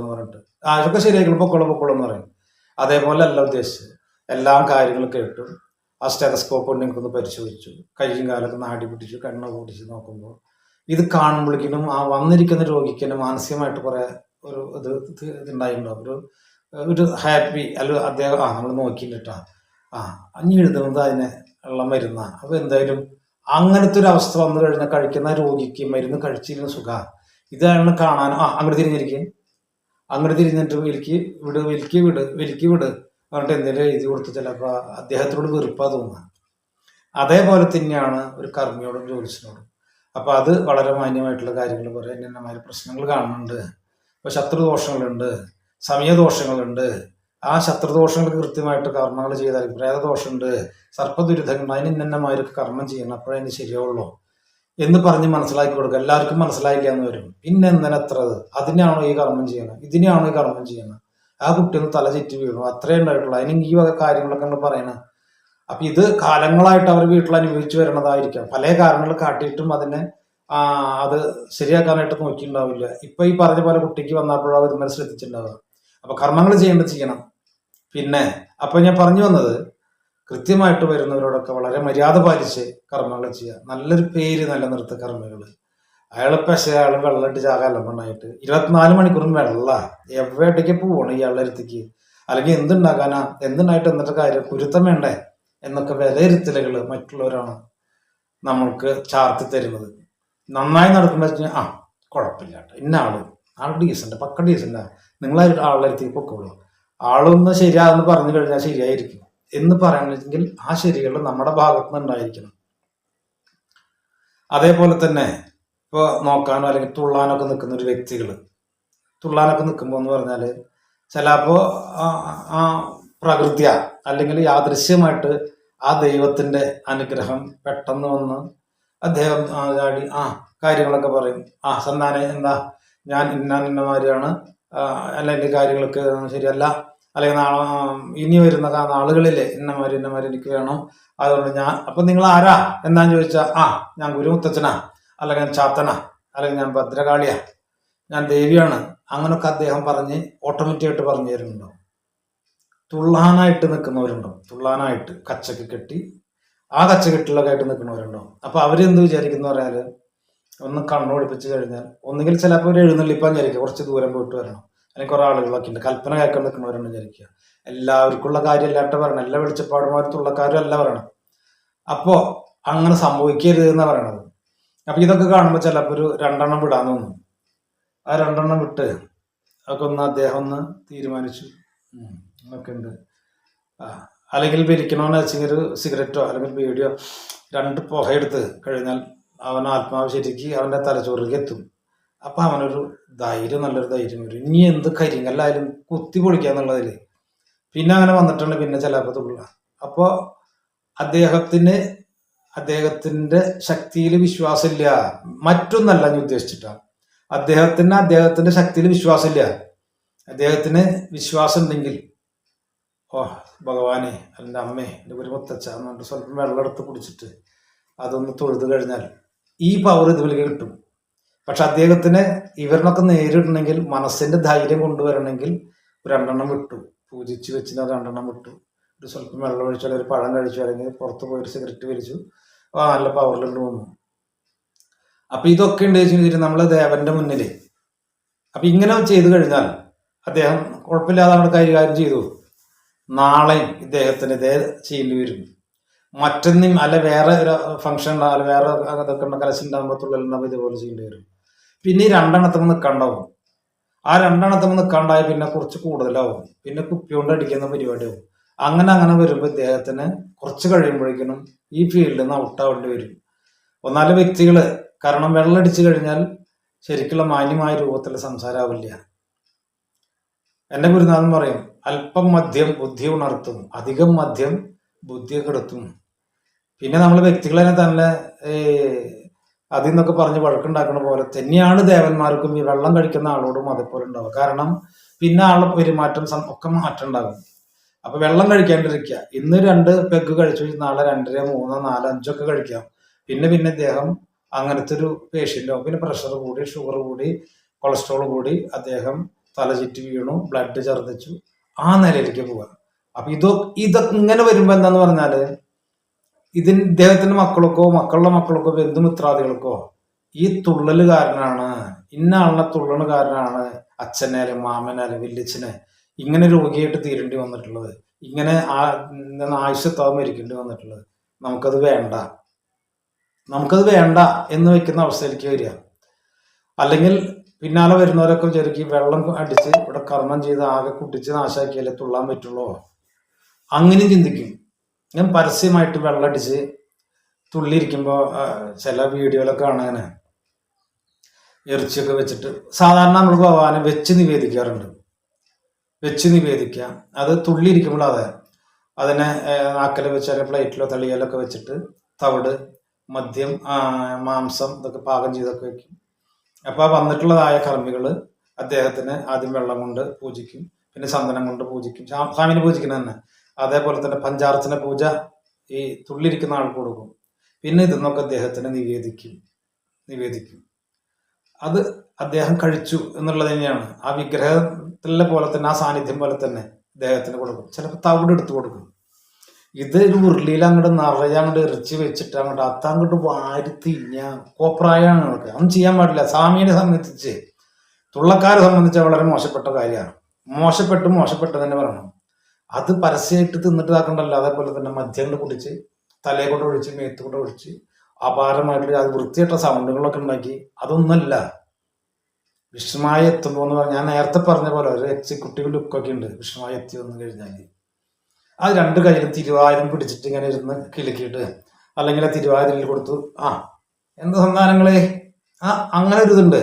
എന്ന് പറഞ്ഞിട്ട്. ആ ഇതൊക്കെ ശരിയായിക്കോളും പൊക്കോളൂ പൊക്കോളൂ എന്ന് പറയും. അതേപോലെ അല്ല ഉദ്ദേശിച്ചത്. എല്ലാ കാര്യങ്ങളും കേട്ടു ആ സ്റ്റെതസ്കോപ്പ് കൊണ്ട് എനിക്കൊന്ന് പരിശോധിച്ചു. കയ്യും കാലൊക്കെ നാടി പിടിച്ചു കണ്ണ് പൊടിച്ച് നോക്കുമ്പോൾ. ഇത് കാണുമ്പോഴേക്കിനും ആ വന്നിരിക്കുന്ന രോഗിക്ക് തന്നെ മാനസികമായിട്ട് കുറെ ഒരു ഇത് ഇത് ഇതുണ്ടായിട്ടുണ്ടാവും. ഒരു ഒരു ഹാപ്പി അല്ല അദ്ദേഹം ആ നമ്മൾ നോക്കിയിട്ടാ ആ അഞ്ഞി എഴുതുന്നത് അതിനെ ഉള്ള മരുന്ന. അപ്പോൾ എന്തായാലും അങ്ങനത്തെ ഒരു അവസ്ഥ വന്നു കഴിഞ്ഞാൽ കഴിക്കുന്ന രോഗിക്ക് മരുന്ന് കഴിച്ചിരുന്ന സുഖ. ഇതാണ് കാണാനും ആ അങ്ങോട്ട് തിരിഞ്ഞിരിക്കും. അങ്ങോട്ട് തിരിഞ്ഞിട്ട് വലിക്ക് വിട് വലിക്ക് വിട് വലിക്ക് വിട് പറഞ്ഞിട്ട് എന്തെങ്കിലും എഴുതി കൊടുത്ത് ചിലപ്പോൾ അദ്ദേഹത്തിനോട് വെറുപ്പാ തോന്നുക. അതേപോലെ തന്നെയാണ് ഒരു കർമ്മിയോടും ജ്യോതിഷനോടും. അപ്പോൾ അത് വളരെ മാന്യമായിട്ടുള്ള കാര്യങ്ങൾ പറയാൻ എന്നമാതിരി പ്രശ്നങ്ങൾ കാണുന്നുണ്ട്. ഇപ്പോൾ ശത്രുദോഷങ്ങളുണ്ട് സമയദോഷങ്ങളുണ്ട്. ആ ശത്രുദോഷങ്ങൾക്ക് കൃത്യമായിട്ട് കർമ്മങ്ങൾ ചെയ്താൽ പ്രേതദോഷമുണ്ട് സർപ്പദുരിതങ്ങൾ അതിന് ഇന്നമാതിരി കർമ്മം ചെയ്യണം. അപ്പോഴേ ശരിയാവുള്ളൂ. എന്ന് പറഞ്ഞ് മനസ്സിലാക്കി കൊടുക്കുക. എല്ലാവർക്കും മനസ്സിലായില്ല എന്ന് വരും. പിന്നെ എന്തിനത്രത് അതിനാണോ ഈ കർമ്മം ചെയ്യണം ഇതിനെയാണോ ഈ കർമ്മം ചെയ്യണം ആ കുട്ടി ഒന്ന് തല ചുറ്റി വീഴും അത്രേ ഉണ്ടായിട്ടുള്ളൂ. അതിന് ഈ വക കാര്യങ്ങളൊക്കെ നമ്മൾ പറയുന്നത് അപ്പൊ ഇത് കാലങ്ങളായിട്ട് അവർ വീട്ടിൽ അനുഭവിച്ചു വരണതായിരിക്കാം പല കാരണങ്ങൾ കാട്ടിയിട്ടും അതിനെ ആ അത് ശരിയാക്കാനായിട്ട് നോക്കിയിട്ടുണ്ടാവില്ല. ഇപ്പൊ ഈ പറഞ്ഞ പോലെ കുട്ടിക്ക് വന്നപ്പോഴും അവർ ഇന്നലെ ശ്രദ്ധിച്ചിട്ടുണ്ടാവുക. അപ്പൊ കർമ്മങ്ങൾ ചെയ്യേണ്ടത് ചെയ്യണം. പിന്നെ അപ്പൊ ഞാൻ പറഞ്ഞു വന്നത് കൃത്യമായിട്ട് വരുന്നവരോടൊക്കെ വളരെ മര്യാദ പാലിച്ച് കർമ്മങ്ങൾ ചെയ്യുക. നല്ലൊരു പേര് നിലനിർത്തുക കർമ്മികൾ അയാൾ പശ അയാൾ വെള്ളമിട്ട് ചാകാലമ്പണ്ണായിട്ട് ഇരുപത്തിനാല് മണിക്കൂറും വെള്ള. എവിടേക്ക് പോവണം ഇയാളുടെ അടുത്തേക്ക്? അല്ലെങ്കിൽ എന്തുണ്ടാക്കാനാ? എന്തുണ്ടായിട്ട് എന്നിട്ട് കാര്യം കുരുത്തം വേണ്ടേ? എന്നൊക്കെ വിലയിരുത്തലുകൾ മറ്റുള്ളവരാണ് നമ്മൾക്ക് ചാർത്തി തരുന്നത്. നന്നായി നടക്കുന്ന ആ കുഴപ്പമില്ല കേട്ടോ. ഇന്ന ആൾ ആൾ ഡീസന്റ് പക്ക ഡീസന്റാ നിങ്ങൾ ആളുടെ അടുത്തേക്ക് പൊക്കോളൂ. ആളൊന്ന് ശരിയാന്ന് പറഞ്ഞു കഴിഞ്ഞാൽ ശരിയായിരിക്കും. എന്ന് പറയണമെങ്കിൽ ആ ശരികൾ നമ്മുടെ ഭാഗത്ത് നിന്ന് ഉണ്ടായിരിക്കണം. അതേപോലെ തന്നെ ഇപ്പോൾ നോക്കാനോ അല്ലെങ്കിൽ തുള്ളാനൊക്കെ നിൽക്കുന്ന ഒരു വ്യക്തികൾ. തുള്ളാനൊക്കെ നിൽക്കുമ്പോൾ എന്ന് പറഞ്ഞാൽ ചിലപ്പോൾ ആ പ്രകൃതിയ അല്ലെങ്കിൽ യാദൃശ്യമായിട്ട് ആ ദൈവത്തിന്റെ അനുഗ്രഹം പെട്ടെന്ന് വന്ന് അദ്ദേഹം ചാടി ആ കാര്യങ്ങളൊക്കെ പറയും. ആ സന്താനെ എന്താ? ഞാൻ ഇന്നാൻ ഇന്നമാരിയാണ് അല്ലെങ്കിൽ കാര്യങ്ങളൊക്കെ ശരിയല്ല. അല്ലെങ്കിൽ ഇനി വരുന്ന നാളുകളിൽ ഇന്നമാരി ഇന്നമാരി എനിക്ക് വേണം. അതുകൊണ്ട് ഞാൻ അപ്പം നിങ്ങൾ ആരാ? എന്താന്ന് ചോദിച്ചാൽ ആ ഞാൻ ഗുരുമുത്തച്ഛനാ അല്ലെങ്കിൽ ഞാൻ ചാത്തനാ അല്ലെങ്കിൽ ഞാൻ ഭദ്രകാളിയാ ഞാൻ ദേവിയാണ്. അങ്ങനൊക്കെ അദ്ദേഹം പറഞ്ഞ് ഓട്ടോമാറ്റിക്കായിട്ട് പറഞ്ഞു തരുന്നുണ്ടോ? തുള്ളാനായിട്ട് നിൽക്കുന്നവരുണ്ടോ? തുള്ളാനായിട്ട് കച്ചക്ക് കെട്ടി ആ കച്ചകെട്ടിലൊക്കെ ആയിട്ട് നിൽക്കുന്നവരുണ്ടോ? അപ്പൊ അവരെന്ത് വിചാരിക്കുന്ന പറയാൽ ഒന്ന് കണ്ണോടിപ്പിച്ച് കഴിഞ്ഞാൽ ഒന്നുകിൽ ചിലപ്പോൾ ഒരു എഴുന്നള്ളിപ്പാൻ വിചാരിക്കും കുറച്ച് ദൂരം പോയിട്ട് വരണം. അല്ലെങ്കിൽ കുറെ ആളുകളൊക്കെ ഉണ്ട്. കൽപ്പന കേൾക്കാൻ നിൽക്കുന്നവരുണ്ട് വിചാരിക്കുക. എല്ലാവർക്കുള്ള കാര്യം അല്ലാട്ട് പറയണം എല്ലാ വെളിച്ചപ്പാടുമായിട്ടുള്ള കാര്യമല്ല പറയണം അപ്പോ അങ്ങനെ സംഭവിക്കരുത് എന്ന് പറയണത്. അപ്പൊ ഇതൊക്കെ കാണുമ്പോൾ ചിലപ്പോൾ ഒരു രണ്ടെണ്ണം വിടാൻ തോന്നും. ആ രണ്ടെണ്ണം വിട്ട് ഒക്കെ ഒന്ന് അദ്ദേഹം ഒന്ന് തീരുമാനിച്ചു. ഒക്കെ ഉണ്ട്. അല്ലെങ്കിൽ പിരിക്കണമെന്ന് വെച്ചെങ്കിൽ ഒരു സിഗരറ്റോ അല്ലെങ്കിൽ ബീഡിയോ രണ്ട് പുകയെടുത്ത് കഴിഞ്ഞാൽ അവൻ ആത്മാവ് ശരിക്ക് അവന്റെ തലച്ചോറിലേക്ക് എത്തും. അപ്പം അവനൊരു ധൈര്യം നല്ലൊരു ധൈര്യം വരും. ഇനി എന്ത് കരിങ്കല്ലായാലും കുത്തി പൊളിക്കാന്നുള്ളതിൽ പിന്നെ അങ്ങനെ വന്നിട്ടുണ്ട് പിന്നെ ചിലപ്പോൾ തുള്ള. അപ്പോൾ അദ്ദേഹത്തിന് അദ്ദേഹത്തിന്റെ ശക്തിയിൽ വിശ്വാസമില്ല. മറ്റൊന്നല്ല ഞാൻ ഉദ്ദേശിച്ചിട്ടാണ് അദ്ദേഹത്തിന് അദ്ദേഹത്തിന്റെ ശക്തിയിൽ വിശ്വാസമില്ല. അദ്ദേഹത്തിന് വിശ്വാസം ഉണ്ടെങ്കിൽ ഓ ഭഗവാനെ എന്റെ അമ്മേ എന്റെ ഒരു മുത്തച്ഛ എന്നുകൊണ്ട് സ്വല്പം വെള്ളം എടുത്ത് കുടിച്ചിട്ട് അതൊന്ന് തൊഴുത് കഴിഞ്ഞാൽ ഈ പവർ ഇതുപോലെ കിട്ടും. പക്ഷെ അദ്ദേഹത്തിന് ഇവരിനൊക്കെ നേരിടണമെങ്കിൽ മനസ്സിന്റെ ധൈര്യം കൊണ്ടുവരണമെങ്കിൽ രണ്ടെണ്ണം വിട്ടു. പൂജിച്ച് വെച്ചിന് രണ്ടെണ്ണം വിട്ടു. ഒരു സ്വല്പം വെള്ളം ഒഴിച്ചു അല്ലെങ്കിൽ ഒരു പഴം കഴിച്ചു അല്ലെങ്കിൽ പുറത്ത് പോയി ഒരു സിഗരറ്റ് വലിച്ചു. നല്ല പവറിലുണ്ട് വന്നു. അപ്പൊ ഇതൊക്കെ ഉണ്ട് വെച്ചിട്ടുണ്ടെങ്കിൽ നമ്മൾ ദേവന്റെ മുന്നിൽ അപ്പൊ ഇങ്ങനെ ചെയ്തു കഴിഞ്ഞാൽ അദ്ദേഹം കുഴപ്പമില്ലാതെ അവിടെ കൈകാര്യം ചെയ്തു. നാളെയും ഇദ്ദേഹത്തിന് ഇതേ ചെയ്യേണ്ടി വരും മറ്റൊന്നും അല്ല വേറെ ഒരു ഫംഗ്ഷൻ ഉണ്ടാകും വേറെ ഇതൊക്കെ ഉണ്ട് കലശം ഉണ്ടാകുമ്പോൾ തുള്ളലുണ്ടാകുമ്പോൾ ഇതുപോലെ ചെയ്യേണ്ടി വരും. പിന്നെ ഈ രണ്ടെണ്ണത്തിൽ നിൽക്കണ്ടാവും ആ രണ്ടെണ്ണത്തിൽ നിൽക്കാണ്ടായ പിന്നെ കുറച്ച് കൂടുതലാവും. പിന്നെ കുപ്പി കൊണ്ട് അടിക്കുന്ന പരിപാടിയാവും. അങ്ങനെ അങ്ങനെ വരുമ്പോൾ ഇദ്ദേഹത്തിന് കുറച്ച് കഴിയുമ്പോഴേക്കും ഈ ഫീൽഡിൽ നിന്ന് ഔട്ടാവേണ്ടി വരും. ഒന്നാൽ വ്യക്തികൾ കാരണം വെള്ളമടിച്ചു കഴിഞ്ഞാൽ ശരിക്കുള്ള മാന്യമായ രൂപത്തിൽ സംസാരാവില്ല. എന്റെ ഗുരുനാഥൻ പറയും അല്പം മദ്യം ബുദ്ധി ഉണർത്തും അധികം മദ്യം ബുദ്ധിയൊക്കെ കെടുത്തും പിന്നെ നമ്മൾ വ്യക്തികളെ തന്നെ ഈ അതിൽ നിന്നൊക്കെ പറഞ്ഞ് വഴക്കുണ്ടാക്കുന്ന പോലെ തന്നെയാണ് ദേവന്മാർക്കും ഈ വെള്ളം കഴിക്കുന്ന ആളോടും അതേപോലെ ഉണ്ടാവുക. കാരണം പിന്നെ ആളുടെ പെരുമാറ്റം ഒക്കെ മാറ്റം ഉണ്ടാകും അപ്പൊ വെള്ളം കഴിക്കാണ്ടിരിക്കുക. ഇന്ന് രണ്ട് പെഗ് കഴിച്ചു നാളെ രണ്ടര മൂന്നോ നാലോ അഞ്ചൊക്കെ കഴിക്കാം. പിന്നെ പിന്നെ അദ്ദേഹം അങ്ങനത്തെ ഒരു പേഷ്യന്റോ പിന്നെ പ്രഷർ കൂടി ഷുഗർ കൂടി കൊളസ്ട്രോൾ കൂടി അദ്ദേഹം തലചുറ്റി വീണു ബ്ലഡ് ഛർദ്ദിച്ചു ആ നിലയിലേക്ക് പോകാം അപ്പൊ ഇതൊ ഇതൊക്കെ ഇങ്ങനെ വരുമ്പോ എന്താന്ന് പറഞ്ഞാൽ ഇതിന് ഇദ്ദേഹത്തിന്റെ മക്കൾക്കോ മക്കളുടെ മക്കൾക്കോ ബന്ധുമിത്രാദികൾക്കോ ഈ തുള്ളൽ കാരനാണ് ഇന്ന ആളിനെ തുള്ളണ് കാരനാണ് അച്ഛനെ അല്ലെ മാമനെ അല്ലെ വല്യച്ഛനെ ഇങ്ങനെ രോഗിയായിട്ട് തീരേണ്ടി വന്നിട്ടുള്ളത്. ഇങ്ങനെ ആ ആയുഷത്താവ് മരിക്കേണ്ടി വന്നിട്ടുള്ളത്. നമുക്കത് വേണ്ട. നമുക്കത് വേണ്ട എന്ന് വെക്കുന്ന അവസ്ഥയിലേക്ക് വരിക. അല്ലെങ്കിൽ പിന്നാലെ വരുന്നവരൊക്കെ വിചാരിക്കും വെള്ളം അടിച്ച് ഇവിടെ കർമ്മം ചെയ്ത് ആകെ കുട്ടിച്ച് നാശാക്കിയാലേ തുള്ളാൻ പറ്റുള്ളൂ. അങ്ങനെ ചിന്തിക്കും. ഞാൻ പരസ്യമായിട്ട് വെള്ളം അടിച്ച് തുള്ളിയിരിക്കുമ്പോൾ ചില വീഡിയോയിലൊക്കെ കാണാൻ ഇറച്ചിയൊക്കെ വെച്ചിട്ട് സാധാരണ നമ്മൾ ഭഗവാനെ വെച്ച് നിവേദിക്കാറുണ്ട്. വെച്ച് നിവേദിക്കാം അത് തുള്ളിയിരിക്കുമ്പോൾ അതെ അതിനെ നാക്കല വെച്ചാൽ പ്ലേറ്റിലോ തളിയിലോ ഒക്കെ വെച്ചിട്ട് തവിട് മദ്യം മാംസം ഇതൊക്കെ പാകം ചെയ്തൊക്കെ വെക്കും. അപ്പൊ ആ വന്നിട്ടുള്ളതായ കർമ്മികൾ അദ്ദേഹത്തിന് ആദ്യം വെള്ളം കൊണ്ട് പൂജിക്കും. പിന്നെ ചന്ദനം കൊണ്ട് പൂജിക്കും. സ്വാ- സ്വാമിനെ പൂജിക്കുന്നത് തന്നെ. അതേപോലെ തന്നെ പഞ്ചാർച്ചന പൂജ ഈ തുള്ളിരിക്കുന്ന ആൾക്ക് കൊടുക്കും. പിന്നെ ഇതെന്നൊക്കെ അദ്ദേഹത്തിന് നിവേദിക്കും. നിവേദിക്കും. അത് അദ്ദേഹം കഴിച്ചു എന്നുള്ളത് തന്നെയാണ്. ആ വിഗ്രഹത്തിലെ പോലെ തന്നെ ആ സാന്നിധ്യം പോലെ തന്നെ അദ്ദേഹത്തിന് കൊടുക്കും. ചിലപ്പോൾ തവിട് എടുത്ത് കൊടുക്കും. ഇത് ഒരു ഉരുളിയിൽ അങ്ങോട്ട് നിറയെ അങ്ങോട്ട് ഇറച്ചി വെച്ചിട്ട് അങ്ങോട്ട് അത്തങ്ങോട്ട് വാരി തിന്ന കോപ്രായാണ് അതൊക്കെ. അതൊന്നും ചെയ്യാൻ പാടില്ല. സ്വാമിയെ സംബന്ധിച്ച് തുള്ളക്കാരെ സംബന്ധിച്ച് വളരെ മോശപ്പെട്ട കാര്യമാണ്. മോശപ്പെട്ട് മോശപ്പെട്ട് തന്നെ പറയണം. അത് പരസ്യമായിട്ട് തിന്നിട്ട് ഇതാക്കണ്ടല്ലോ. അതേപോലെ തന്നെ മദ്യം കുടിച്ച് തലയെ കൊണ്ട് ഒഴിച്ച് മേത്ത് കൊണ്ട് ഒഴിച്ച് അപാരമായിട്ട് അത് വൃത്തിയായിട്ട സൗണ്ടുകളൊക്കെ ഉണ്ടാക്കി. അതൊന്നല്ല വിഷമായി എത്തുമ്പോൾ എന്ന് പറഞ്ഞാൽ ഞാൻ നേരത്തെ പറഞ്ഞ പോലെ ഒരു എക്സിക്യൂട്ടീവ് ലുക്കൊക്കെ ഉണ്ട്. വിഷമായി എത്തി വന്നു കഴിഞ്ഞാൽ അത് രണ്ട് കയ്യിലും തിരുവാതിരം പിടിച്ചിട്ട് ഇങ്ങനെ ഇരുന്ന് കിലുക്കിയിട്ട് അല്ലെങ്കിൽ ആ തിരുവാതിരയിൽ കൊടുത്തു. ആ എന്ത് സന്താനങ്ങളെ? ആ അങ്ങനെ ഒരു ഇതുണ്ട്.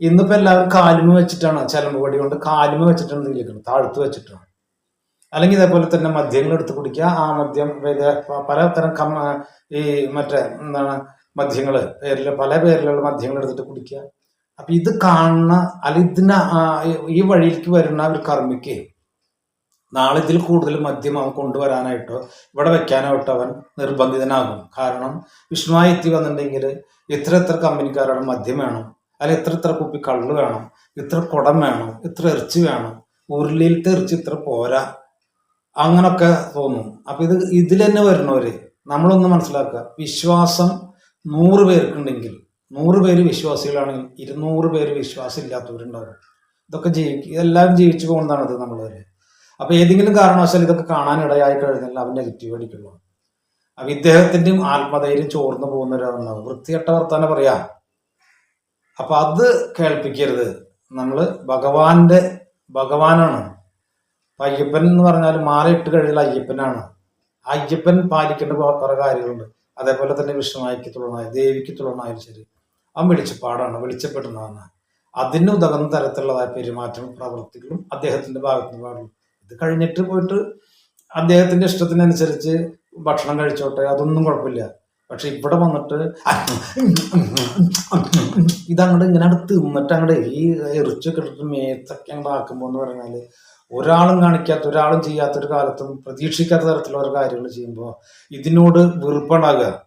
ഇന്നിപ്പോ എല്ലാവരും കാലുമ വെച്ചിട്ടാണ്. ചിലമ്പ് കൊണ്ട് കാലുമ വെച്ചിട്ടാണ് കിലക്കുന്നത്. താഴ്ത്ത് വെച്ചിട്ടാണ്. അല്ലെങ്കിൽ ഇതേപോലെ തന്നെ മദ്യങ്ങൾ എടുത്ത് കുടിക്കുക. ആ മദ്യം പലതരം കം ഈ മറ്റേ എന്താണ് മദ്യങ്ങൾ പേരിൽ പല പേരിലുള്ള മദ്യങ്ങൾ എടുത്തിട്ട് കുടിക്കുക. അപ്പൊ ഇത് കാണുന്ന അല്ല ഇതിന് ഈ വഴിയിലേക്ക് വരുന്ന ഒരു കർമ്മിക്ക് നാളെ ഇതിൽ കൂടുതൽ മദ്യം അവൻ കൊണ്ടുവരാനായിട്ടോ ഇവിടെ വെക്കാനായിട്ടോ അവൻ നിർബന്ധിതനാകും. കാരണം വിഷ്ണുവായി എത്തി വന്നിട്ടുണ്ടെങ്കിൽ ഇത്ര ഇത്ര കമ്പനിക്കാരുടെ മദ്യം വേണം. അല്ല ഇത്ര ഇത്ര കുപ്പി കള്ള് വേണം. ഇത്ര കുടം വേണം. ഇത്ര ഇറച്ചി വേണം. ഉരുളിയിലത്തെ ഇറച്ചി ഇത്ര പോരാ. അങ്ങനൊക്കെ തോന്നും. അപ്പൊ ഇത് ഇതിൽ തന്നെ വരുന്നവര് നമ്മളൊന്ന് മനസ്സിലാക്കുക. വിശ്വാസം നൂറ് പേർക്കുണ്ടെങ്കിൽ നൂറ് പേര് വിശ്വാസികളാണെങ്കിൽ ഇരുന്നൂറ് പേര് വിശ്വാസം ഇല്ലാത്തവരുണ്ടാവും ഇതൊക്കെ ജീവിക്കും ഇതെല്ലാം ജീവിച്ചു പോകുന്നതാണ് ഇത് നമ്മളവര് അപ്പൊ ഏതെങ്കിലും കാരണവശാൽ ഇതൊക്കെ കാണാനിടയായി കഴിഞ്ഞാൽ അവൻ നെഗറ്റീവ് അടിക്കുള്ളൂ. അപ്പൊ ഇദ്ദേഹത്തിന്റെയും ആത്മധൈര്യം ചോർന്നു പോകുന്ന ഒരാളുണ്ടാവും വൃത്തികെട്ട വർത്താനം പറയാ. അപ്പൊ അത് കേൾപ്പിക്കരുത്. നമ്മൾ ഭഗവാന്റെ ഭഗവാനാണ്. അയ്യപ്പൻ എന്ന് പറഞ്ഞാൽ മാല ഇട്ട് കഴിഞ്ഞാൽ അയ്യപ്പനാണ്. അയ്യപ്പൻ പാലിക്കേണ്ട കുറെ കാര്യങ്ങളുണ്ട്. അതേപോലെ തന്നെ വിഷ്ണുവായിക്ക് തുളനായ ദേവിക്ക് തുളനായാലും ശരി അവൻ വെളിച്ചപ്പാടാണ് വെളിച്ചപ്പെടുന്നതാണ്. അതിന് ഉതകുന്ന തരത്തിലുള്ളതായ പെരുമാറ്റം പ്രവൃത്തികളും അദ്ദേഹത്തിന്റെ ഭാഗത്തു നിന്ന് പാടുള്ളൂ ഇത് കഴിഞ്ഞിട്ട് പോയിട്ട് അദ്ദേഹത്തിന്റെ ഇഷ്ടത്തിനനുസരിച്ച് ഭക്ഷണം കഴിച്ചോട്ടെ അതൊന്നും കുഴപ്പമില്ല. പക്ഷെ ഇവിടെ വന്നിട്ട് ഇതങ്ങോട്ട് ഇങ്ങനെ അങ്ങോട്ട് തിന്നിട്ട് അങ്ങോട്ട് ഈ എറിച്ചൊക്കെ ഇട്ടിട്ട് മേത്തൊക്കെ അങ്ങോട്ട് ആക്കുമ്പോൾ എന്ന് പറഞ്ഞാൽ ഒരാളും കാണിക്കാത്ത ഒരാളും ചെയ്യാത്ത ഒരു കാലത്തും പ്രതീക്ഷിക്കാത്ത തരത്തിലുള്ള ഒരു കാര്യങ്ങൾ ചെയ്യുമ്പോൾ ഇതിനോട് വെറുപ്പുണ്ടാകുക.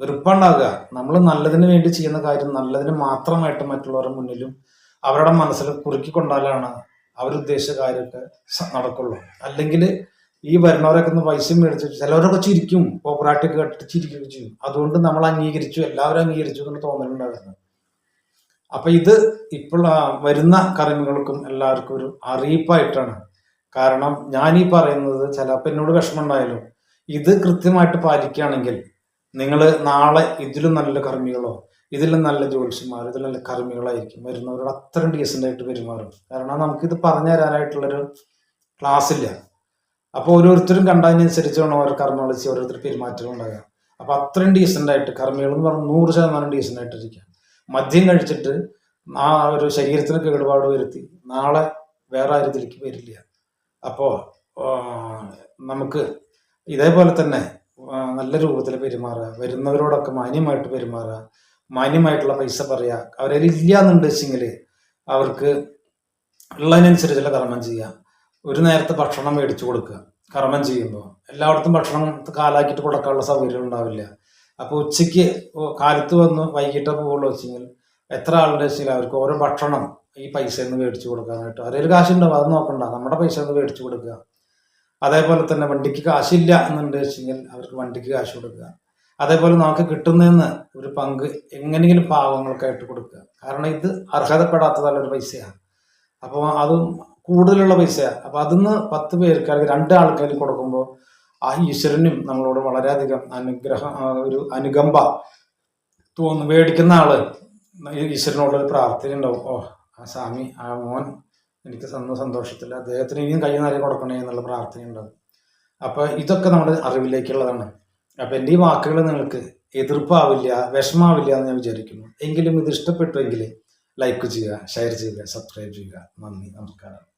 വെറുപ്പുണ്ടാകുക. നമ്മൾ നല്ലതിന് വേണ്ടി ചെയ്യുന്ന കാര്യം നല്ലതിന് മാത്രമായിട്ട് മറ്റുള്ളവരുടെ മുന്നിലും അവരുടെ മനസ്സിൽ കുറുക്കിക്കൊണ്ടാലാണ് അവരുദ്ദേശിച്ച കാര്യമൊക്കെ നടക്കുള്ളൂ. അല്ലെങ്കിൽ ഈ വരുന്നവരൊക്കെ ഒന്ന് പൈസ മേടിച്ച് ചിലവരൊക്കെ ചിരിക്കും. പോപ്പുലാരിറ്റി കേട്ടിട്ട് ചിരിക്കുകയും ചെയ്യും. അതുകൊണ്ട് നമ്മൾ അംഗീകരിച്ചു എല്ലാവരും അംഗീകരിച്ചു എന്ന് തോന്നലുണ്ടായിരുന്നു. അപ്പൊ ഇത് ഇപ്പോൾ വരുന്ന കർമ്മികൾക്കും എല്ലാവർക്കും ഒരു അറിയിപ്പായിട്ടാണ്. കാരണം ഞാൻ ഈ പറയുന്നത് ചിലപ്പോൾ എന്നോട് വിഷമമുണ്ടായാലും. ഇത് കൃത്യമായിട്ട് പാലിക്കുകയാണെങ്കിൽ നിങ്ങൾ നാളെ ഇതിലും നല്ല കർമ്മികളോ ഇതിലും നല്ല ജ്യോത്സ്യന്മാർ ഇതിലും നല്ല കർമ്മികളായിരിക്കും വരുന്നവരോട് അത്രയും ഡീസന്റ് ആയിട്ട് പെരുമാറും. കാരണം നമുക്കിത് പറഞ്ഞു തരാനായിട്ടുള്ളൊരു ക്ലാസ് ഇല്ല. അപ്പോൾ ഓരോരുത്തരും കണ്ടതിനനുസരിച്ച് വേണം ഓരോ കർമ്മങ്ങൾ ചെയ്ത് ഓരോരുത്തർ പെരുമാറ്റം ഉണ്ടാകുക അപ്പോൾ അത്രയും ഡീസന്റ് ആയിട്ട് കർമ്മികൾ എന്ന് പറഞ്ഞാൽ നൂറ് ശതമാനം ഡീസന്റ് ആയിട്ടിരിക്കുക. മദ്യം കഴിച്ചിട്ട് ആ ഒരു ശരീരത്തിന് കേടുപാട് വരുത്തി നാളെ വേറെ ആരും ഇതിലേക്ക് വരില്ല അപ്പോൾ നമുക്ക് ഇതേപോലെ തന്നെ നല്ല രൂപത്തിൽ പെരുമാറുക വരുന്നവരോടൊക്കെ മാന്യമായിട്ട് പെരുമാറുക മാന്യമായിട്ടുള്ള പൈസ പറയുക അവരെ ഇല്ല എന്നുണ്ടെച്ചെങ്കിൽ അവർക്ക് ഉള്ളതിനനുസരിച്ചുള്ള കർമ്മം ചെയ്യുക ഒരു നേരത്തെ ഭക്ഷണം മേടിച്ചു കൊടുക്കുക കർമ്മം ചെയ്യുമ്പോൾ. എല്ലായിടത്തും ഭക്ഷണം കാലാക്കിയിട്ട് കൊടുക്കാനുള്ള സൗകര്യം ഉണ്ടാവില്ല. അപ്പോൾ ഉച്ചയ്ക്ക് ഓ- കാലത്ത് വന്ന് വൈകിട്ട് പോകുള്ളൂ വെച്ചെങ്കിൽ എത്ര ആളുടെ വെച്ചാൽ അവർക്ക് ഓരോ ഭക്ഷണം ഈ പൈസ നിന്ന് മേടിച്ചു കൊടുക്കാനായിട്ട് അവരൊരു കാശുണ്ടാവും അത് നോക്കണ്ട. നമ്മുടെ പൈസ ഒന്ന് മേടിച്ചു കൊടുക്കുക. അതേപോലെ തന്നെ വണ്ടിക്ക് കാശില്ല എന്നുണ്ട് വെച്ചെങ്കിൽ അവർക്ക് വണ്ടിക്ക് കാശ് കൊടുക്കുക. അതേപോലെ നമുക്ക് കിട്ടുന്നതെന്ന് ഒരു പങ്ക് എങ്ങനെയെങ്കിലും പാവങ്ങൾക്കായിട്ട് കൊടുക്കുക. കാരണം ഇത് അർഹതപ്പെടാത്തതല്ല ഒരു പൈസയാണ്. അപ്പോൾ അതും കൂടുതലുള്ള പൈസയാണ് അപ്പോൾ അതിന്ന് പത്ത് പേർക്ക് അല്ലെങ്കിൽ രണ്ട് ആൾക്കാർ കൊടുക്കുമ്പോൾ ആ ഈശ്വരനും നമ്മളോട് വളരെയധികം അനുഗ്രഹ ഒരു അനുകമ്പ തോന്നുന്നു മേടിക്കുന്ന ആൾ. ഈശ്വരനോടൊരു പ്രാർത്ഥന ഉണ്ടാവും. ഓ ആ സ്വാമി ആ മോൻ എനിക്ക് തന്ന സന്തോഷത്തിൽ അദ്ദേഹത്തിന് ഇനിയും കൈ നിറയെ കൊടുക്കണേ എന്നുള്ള പ്രാർത്ഥന ഉണ്ടാവും. അപ്പോൾ ഇതൊക്കെ നമ്മുടെ അറിവിലേക്കുള്ളതാണ്. അപ്പോൾ എന്റെ ഈ വാക്കുകൾ നിങ്ങൾക്ക് എതിർപ്പാവില്ല വിഷമാവില്ല എന്ന് ഞാൻ വിചാരിക്കുന്നു. എങ്കിലും ഇത് ഇഷ്ടപ്പെട്ടുവെങ്കിൽ ലൈക്ക് ചെയ്യുക ഷെയർ ചെയ്യുക സബ്സ്ക്രൈബ് ചെയ്യുക. നന്ദി നമസ്കാരം.